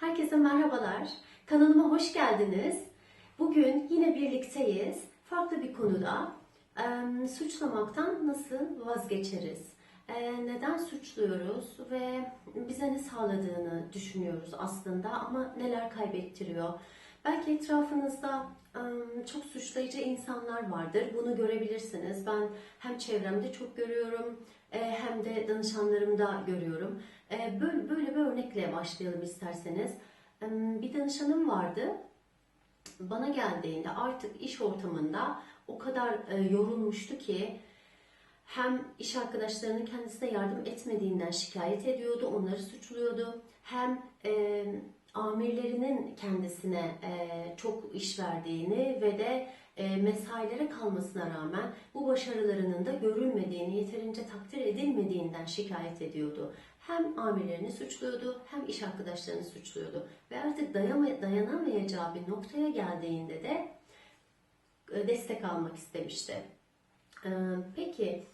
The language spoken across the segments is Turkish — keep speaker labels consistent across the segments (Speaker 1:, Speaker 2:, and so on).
Speaker 1: Herkese merhabalar. Kanalıma hoş geldiniz. Bugün yine birlikteyiz. Farklı bir konuda Eee, suçlamaktan nasıl vazgeçeriz? Eee, neden suçluyoruz ve bize ne sağladığını düşünüyoruz aslında ama neler kaybettiriyor? Belki etrafınızda çok suçlayıcı insanlar vardır. Bunu görebilirsiniz. Ben hem çevremde çok görüyorum eee, hem de danışanlarımda görüyorum. Eee, Böyle, bir örnekle başlayalım isterseniz. Bir danışanım vardı bana geldiğinde artık iş ortamında o kadar e, yorulmuştu ki hem iş arkadaşlarının kendisine yardım etmediğinden şikayet ediyordu, onları suçluyordu. Hem e, amirlerinin kendisine e, çok iş verdiğini ve de e, mesailere kalmasına rağmen bu başarılarının da görülmediğini, yeterince takdir edilmediğinden şikayet ediyordu. Hem amirlerini suçluyordu hem iş arkadaşlarını suçluyordu. Ve artık dayanamayacağı bir noktaya geldiğinde de e, destek almak istemişti. Ee, Peki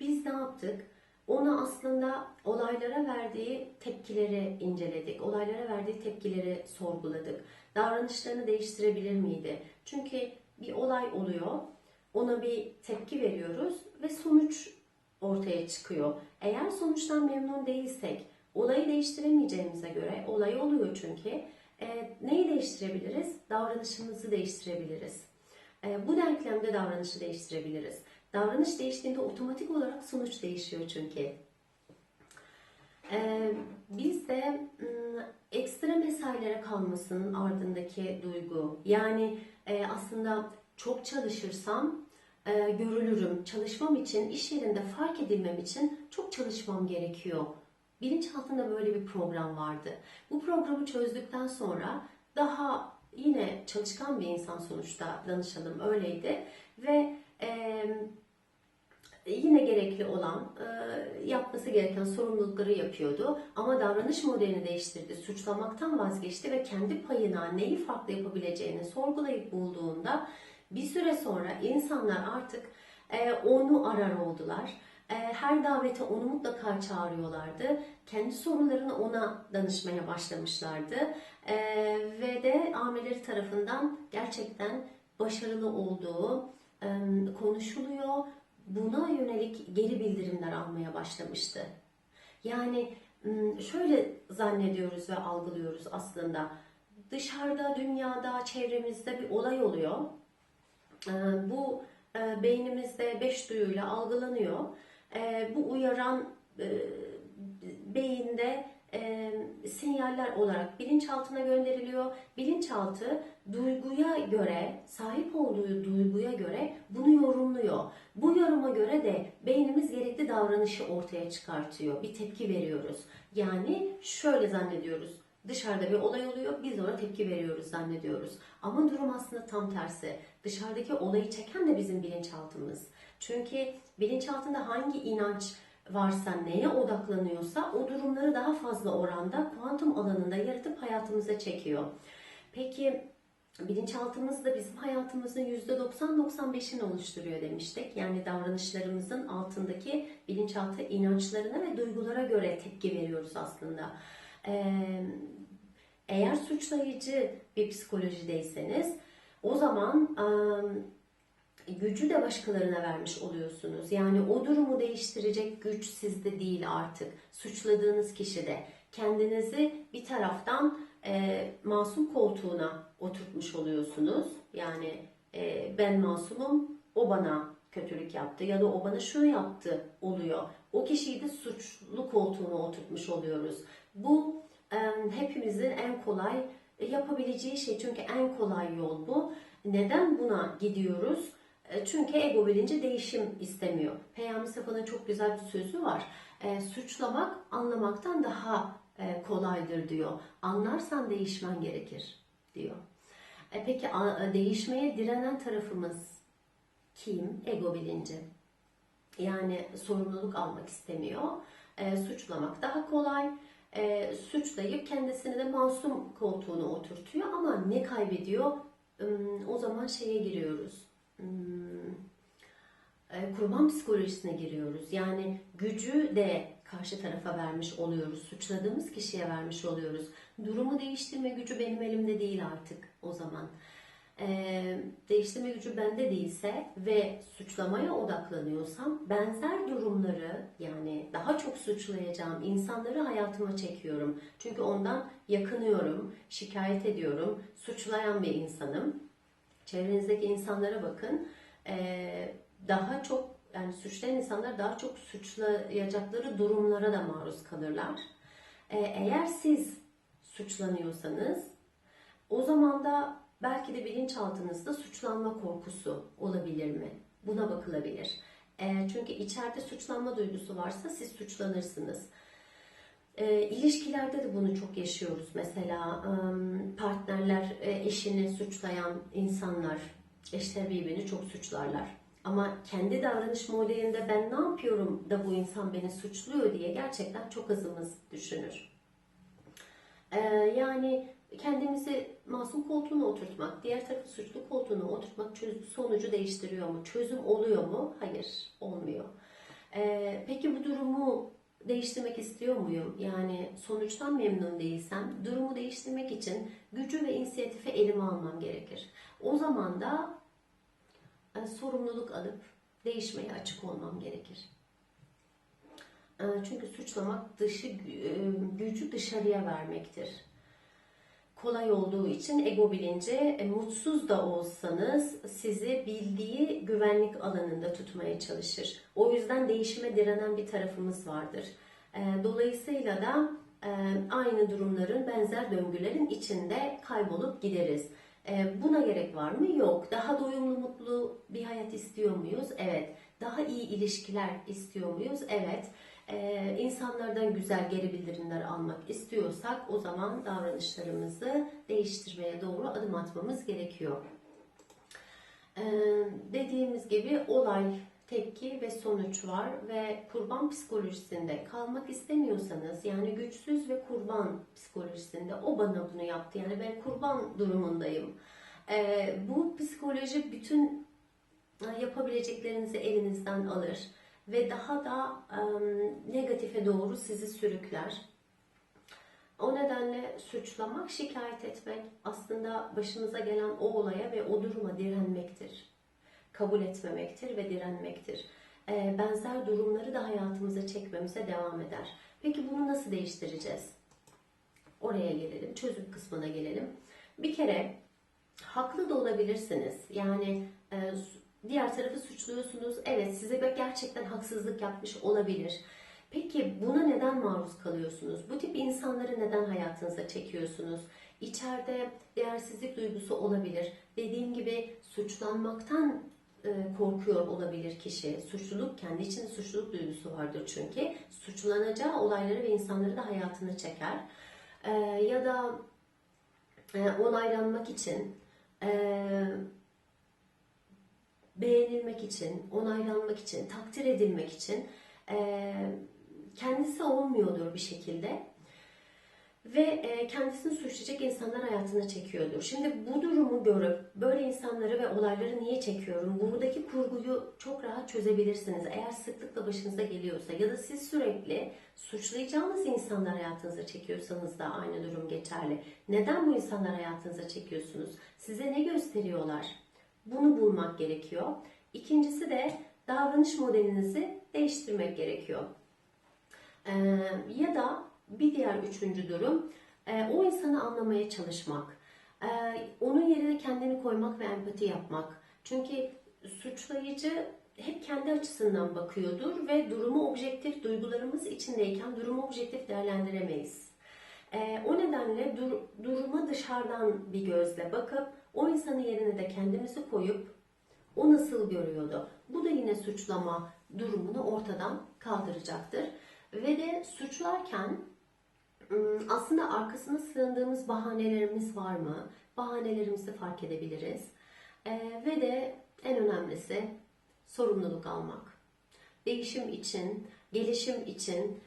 Speaker 1: biz ne yaptık? Ona aslında olaylara verdiği tepkileri inceledik. Olaylara verdiği tepkileri sorguladık. Davranışlarını değiştirebilir miydi? Çünkü bir olay oluyor. Ona bir tepki veriyoruz ve sonuç ortaya çıkıyor. Eğer sonuçtan memnun değilsek, olayı değiştiremeyeceğimize göre, olay oluyor çünkü, e, neyi değiştirebiliriz? Davranışımızı değiştirebiliriz. E, bu denklemde davranışı değiştirebiliriz. Davranış değiştiğinde otomatik olarak sonuç değişiyor çünkü. E, biz de ım, ekstra mesailere kalmasının ardındaki duygu. Yani e, aslında çok çalışırsam e, görülürüm. Çalışmam için, iş yerinde fark edilmem için çok çalışmam gerekiyor. Bilinçaltında böyle bir program vardı. Bu programı çözdükten sonra daha yine çalışkan bir insan sonuçta danışanım öyleydi ve yine gerekli olan e, yapması gereken sorumlulukları yapıyordu ama davranış modelini değiştirdi, suçlamaktan vazgeçti ve kendi payına neyi farklı yapabileceğini sorgulayıp bulduğunda bir süre sonra insanlar artık e, onu arar oldular. E, Her davete onu mutlaka çağırıyorlardı. Kendi sorunlarını ona danışmaya başlamışlardı. Ve de amirleri tarafından gerçekten başarılı olduğu konuşuluyor. Buna yönelik geri bildirimler almaya başlamıştı. Yani şöyle zannediyoruz ve algılıyoruz aslında. Dışarıda, dünyada, çevremizde bir olay oluyor. Bu beynimizde beş duyuyla algılanıyor. Bu uyaran beyinde e, sinyaller olarak bilinçaltına gönderiliyor. Bilinçaltı duyguya göre, sahip olduğu duyguya göre bunu yorumluyor. Bu yoruma göre de beynimiz gerekli davranışı ortaya çıkartıyor. Bir tepki veriyoruz. Yani şöyle zannediyoruz. Dışarıda bir olay oluyor, biz ona tepki veriyoruz zannediyoruz. Ama durum aslında tam tersi. Dışarıdaki olayı çeken de bizim bilinçaltımız. Çünkü bilinçaltında hangi inanç varsa, neye odaklanıyorsa o durumları daha fazla oranda kuantum alanında yaratıp hayatımıza çekiyor. Peki bilinçaltımız da bizim hayatımızın %90-95'ini oluşturuyor demiştik. Yani davranışlarımızın altındaki bilinçaltı inançlarına ve duygulara göre tepki veriyoruz aslında. Eğer suçlayıcı bir psikolojideyseniz o zaman ım, gücü de başkalarına vermiş oluyorsunuz. Yani o durumu değiştirecek güç sizde değil artık. Suçladığınız kişide. Kendinizi bir taraftan e, masum koltuğuna oturtmuş oluyorsunuz. Yani e, ben masumum, o bana kötülük yaptı ya da o bana şunu yaptı oluyor. O kişiyi de suçlu koltuğuna oturtmuş oluyoruz. Bu e, hepimizin en kolay yapabileceği şey çünkü en kolay yol bu. Neden buna gidiyoruz? E, Çünkü ego bilinci değişim istemiyor. Peyami Safa'nın çok güzel bir sözü var. E, suçlamak anlamaktan daha e, kolaydır diyor. Anlarsan değişmen gerekir diyor. E, peki değişmeye direnen tarafımız kim? Ego bilinci. Yani sorumluluk almak istemiyor. E, suçlamak daha kolay. E, suçlayıp kendisini de masum koltuğuna oturtuyor ama ne kaybediyor? Hmm, O zaman şeye giriyoruz. Hmm, e, kurban psikolojisine giriyoruz. Yani gücü de karşı tarafa vermiş oluyoruz. Suçladığımız kişiye vermiş oluyoruz. Durumu değiştirme gücü benim elimde değil artık o zaman. Ee, değiştirme gücü bende değilse ve suçlamaya odaklanıyorsam benzer durumları yani daha çok suçlayacağım insanları hayatıma çekiyorum. Çünkü ondan yakınıyorum, şikayet ediyorum, suçlayan bir insanım. Çevrenizdeki insanlara bakın. Ee, daha çok yani suçlayan insanlar daha çok suçlayacakları durumlara da maruz kalırlar. Ee, eğer siz suçlanıyorsanız o zaman da belki de bilinçaltınızda suçlanma korkusu olabilir mi? Buna bakılabilir. Ee, çünkü içeride suçlanma duygusu varsa siz suçlanırsınız. E, ilişkilerde de bunu çok yaşıyoruz. Mesela em, partnerler e, eşini suçlayan insanlar, eşler birbirini çok suçlarlar. Ama kendi davranış modelinde ben ne yapıyorum da bu insan beni suçluyor diye gerçekten çok azımız düşünür. E, yani kendimizi masum koltuğuna oturtmak, diğer tarafı suçlu koltuğuna oturtmak sonucu değiştiriyor mu? Çözüm oluyor mu? Hayır, olmuyor. E, peki bu durumu değiştirmek istiyor muyum? Yani sonuçtan memnun değilsem durumu değiştirmek için gücü ve inisiyatifi elime almam gerekir. O zaman da e, sorumluluk alıp değişmeye açık olmam gerekir. E, çünkü suçlamak dışı e, gücü dışarıya vermektir. Kolay olduğu için ego bilinci e, mutsuz da olsanız sizi bildiği güvenlik alanında tutmaya çalışır. O yüzden değişime direnen bir tarafımız vardır. E, Dolayısıyla da e, aynı durumların, benzer döngülerin içinde kaybolup gideriz. E, Buna gerek var mı? Yok. Daha doyumlu, mutlu bir hayat istiyor muyuz? Evet. Daha iyi ilişkiler istiyor muyuz? Evet. Ee, insanlardan güzel geri bildirimler almak istiyorsak o zaman davranışlarımızı değiştirmeye doğru adım atmamız gerekiyor. Ee, dediğimiz gibi olay, tepki ve sonuç var ve kurban psikolojisinde kalmak istemiyorsanız yani güçsüz ve kurban psikolojisinde o bana bunu yaptı yani ben kurban durumundayım. Ee, bu psikoloji bütün e, yapabileceklerinizi elinizden alır ve daha da em, negatife doğru sizi sürükler. O nedenle suçlamak, şikayet etmek aslında başınıza gelen o olaya ve o duruma direnmektir. Kabul etmemektir ve direnmektir. Ee, benzer durumları da hayatımıza çekmemize devam eder. Peki bunu nasıl değiştireceğiz? Oraya gelelim, çözüm kısmına gelelim. Bir kere haklı da olabilirsiniz. Yani e, diğer tarafı suçluyorsunuz. Evet size gerçekten haksızlık yapmış olabilir. Peki buna neden maruz kalıyorsunuz? Bu tip insanları neden hayatınıza çekiyorsunuz? İçeride değersizlik duygusu olabilir. Dediğim gibi suçlanmaktan e, korkuyor olabilir kişi. Suçluluk kendi içinde suçluluk duygusu vardır çünkü. Suçlanacağı olayları ve insanları da hayatına çeker. E, ya da e, onaylanmak için beğenilmek için, onaylanmak için, takdir edilmek için e, kendisi olmuyordur bir şekilde ve e, kendisini suçlayacak insanlar hayatına çekiyordur. Şimdi bu durumu görüp böyle insanları ve olayları niye çekiyorum? Buradaki kurguyu çok rahat çözebilirsiniz. Eğer sıklıkla başınıza geliyorsa ya da siz sürekli suçlayacağınız insanlar hayatınıza çekiyorsanız da aynı durum geçerli. Neden bu insanlar hayatınıza çekiyorsunuz? Size ne gösteriyorlar? Bunu bulmak gerekiyor. İkincisi de davranış modelinizi değiştirmek gerekiyor. Ee, ya da bir diğer üçüncü durum e, o insanı anlamaya çalışmak. Ee, onun yerine kendini koymak ve empati yapmak. Çünkü suçlayıcı hep kendi açısından bakıyordur ve durumu objektif duygularımız içindeyken durumu objektif değerlendiremeyiz. Ee, o nedenle dur, duruma dışarıdan bir gözle bakıp o insanın yerine de kendimizi koyup o nasıl görüyordu? Bu da yine suçlama durumunu ortadan kaldıracaktır. Ve de suçlarken ım, aslında arkasına sığındığımız bahanelerimiz var mı? Bahanelerimizi fark edebiliriz. Ve de en önemlisi sorumluluk almak. Değişim için, gelişim için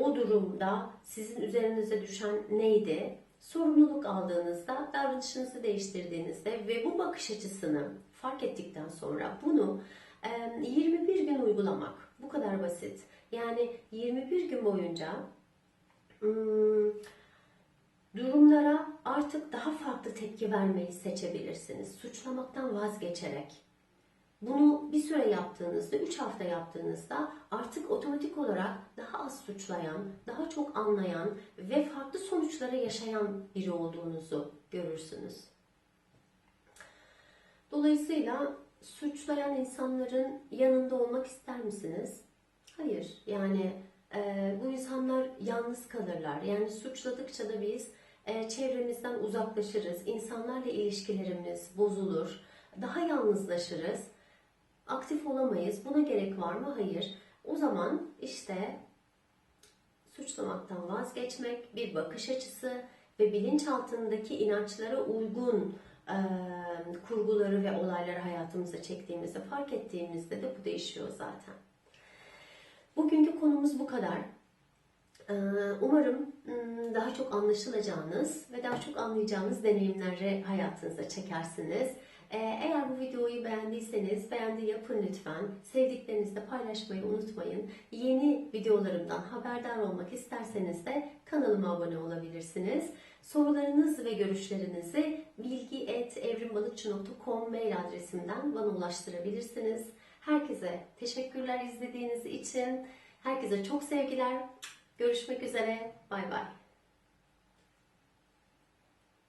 Speaker 1: o durumda sizin üzerinize düşen neydi? Sorumluluk aldığınızda, davranışınızı değiştirdiğinizde ve bu bakış açısını fark ettikten sonra bunu e, 21 gün uygulamak. Bu kadar basit. Yani 21 gün boyunca durumlara artık daha farklı tepki vermeyi seçebilirsiniz. Suçlamaktan vazgeçerek. Bunu bir süre yaptığınızda, 3 hafta yaptığınızda artık otomatik olarak daha az suçlayan, daha çok anlayan ve farklı sonuçlara yaşayan biri olduğunuzu görürsünüz. Dolayısıyla suçlayan insanların yanında olmak ister misiniz? Hayır. Yani e, bu insanlar yalnız kalırlar. Yani suçladıkça da biz e, çevremizden uzaklaşırız. İnsanlarla ilişkilerimiz bozulur. Daha yalnızlaşırız. Aktif olamayız. Buna gerek var mı? Hayır. O zaman işte suçlamaktan vazgeçmek, bir bakış açısı ve bilinçaltındaki inançlara uygun e, kurguları ve olayları hayatımıza çektiğimizde, fark ettiğimizde de bu değişiyor zaten. Bugünkü konumuz bu kadar. Umarım ım, daha çok anlaşılacağınız ve daha çok anlayacağınız deneyimleri hayatınıza çekersiniz. Ee, Eğer bu videoyu beğendiyseniz beğendi yapın lütfen. Sevdiklerinizle paylaşmayı unutmayın. Yeni videolarımdan haberdar olmak isterseniz de kanalıma abone olabilirsiniz. Sorularınız ve görüşlerinizi bilgi.evrimbalıkçı.com mail adresimden bana ulaştırabilirsiniz. Herkese teşekkürler izlediğiniz için. Herkese çok sevgiler. Görüşmek üzere. Bay bay.